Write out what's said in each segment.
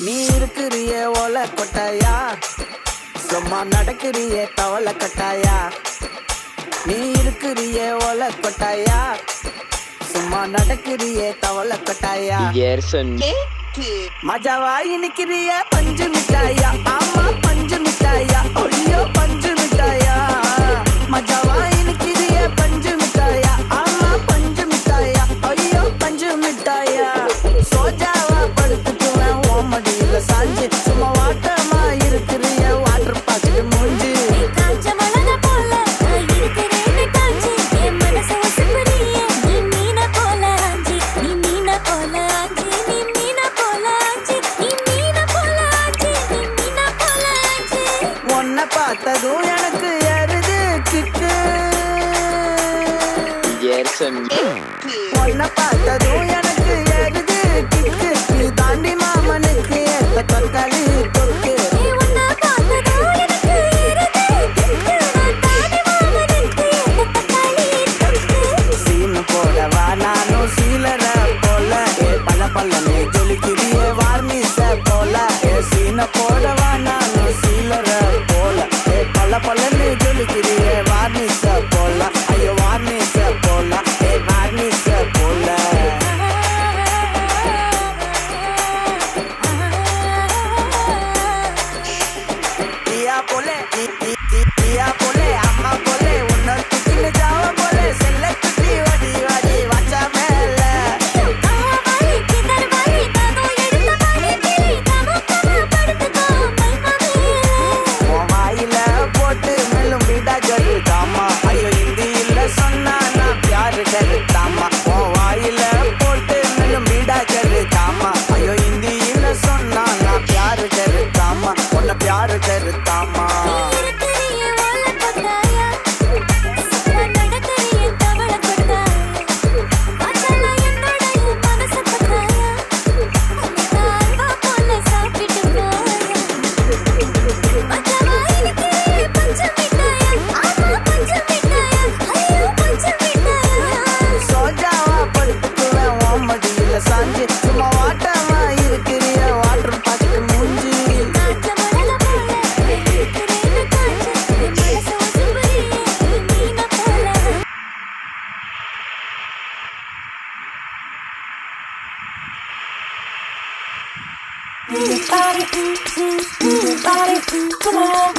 நீ இருக்கிறிய ஓலை கொட்டாயா சும்மா நடக்கிறிய தவளை கட்டாயா நீ இருக்கிறிய ஓல கொட்டாயா சும்மா நடக்கிறிய தவளை கொட்டாயா மஜாவா இனிக்கிறிய பஞ்சு மிட்டாயா? ஆமா பஞ்சு மிட்டாயா? ஒளியோ பஞ்சு செம்மி ஒன்ன பார்த்ததும் எனக்கு ஏறுது தாண்டி மாமனுக்கு Every time I Come on,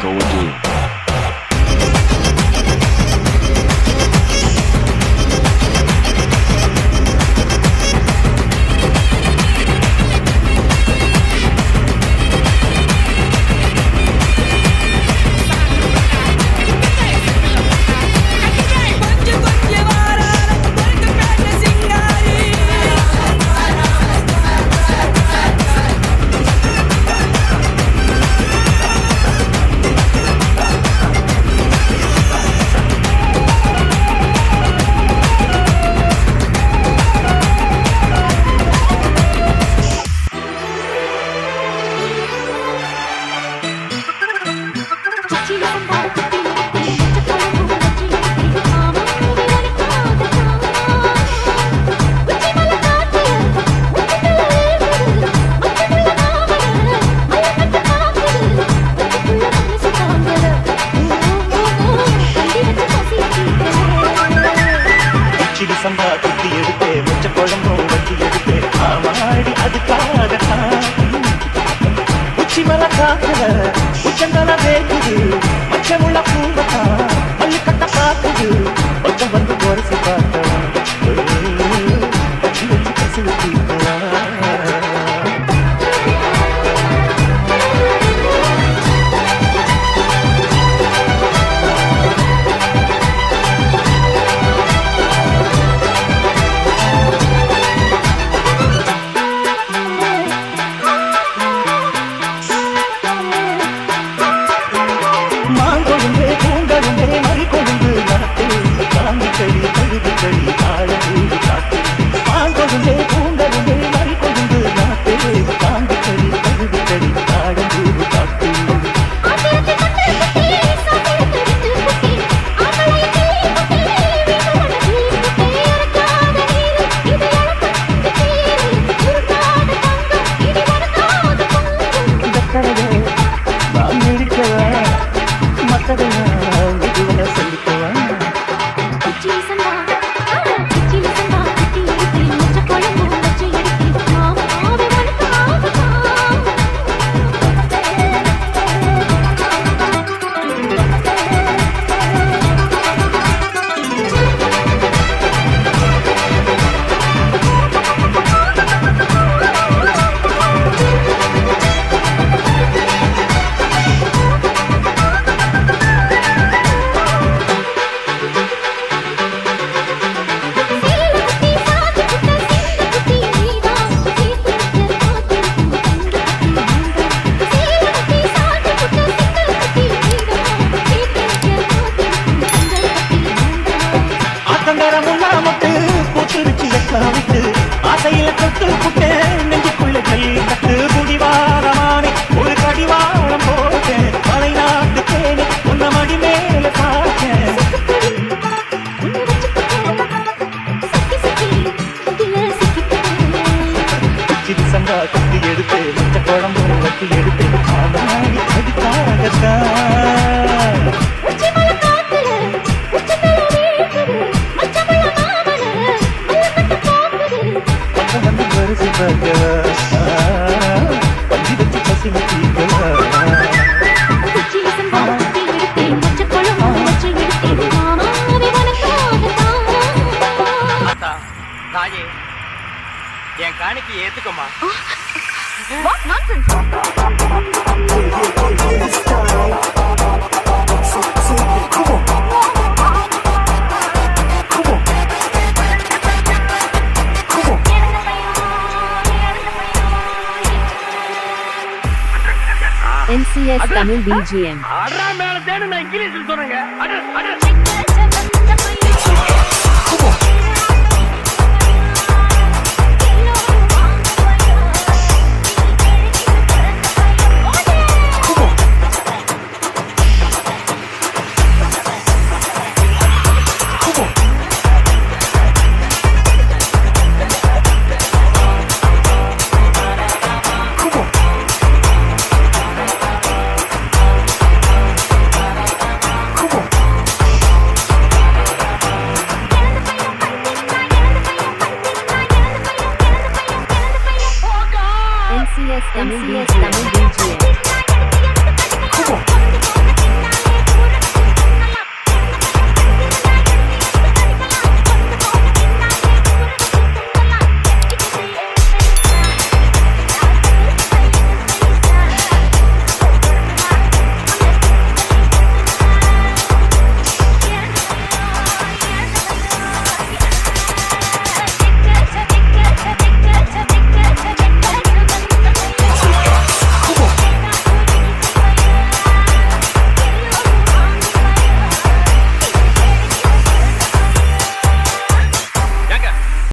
going to you. சம்பா குத்தி எடுத்தே வச்ச குழம்பும் வச்சு எடுத்தே ஆமாடி அதுக்காக உச்சி மலை காத்துல உச்சந்தலை வேகுது porque காணிக்கை ஏத்துக்கம்மா What nonsense! NCS Tamil BGM. அடா மேல தேடு நான் இங்கிலீஷ்ல சொல்றேங்க அட அட Tamil DJs, Tamil DJs.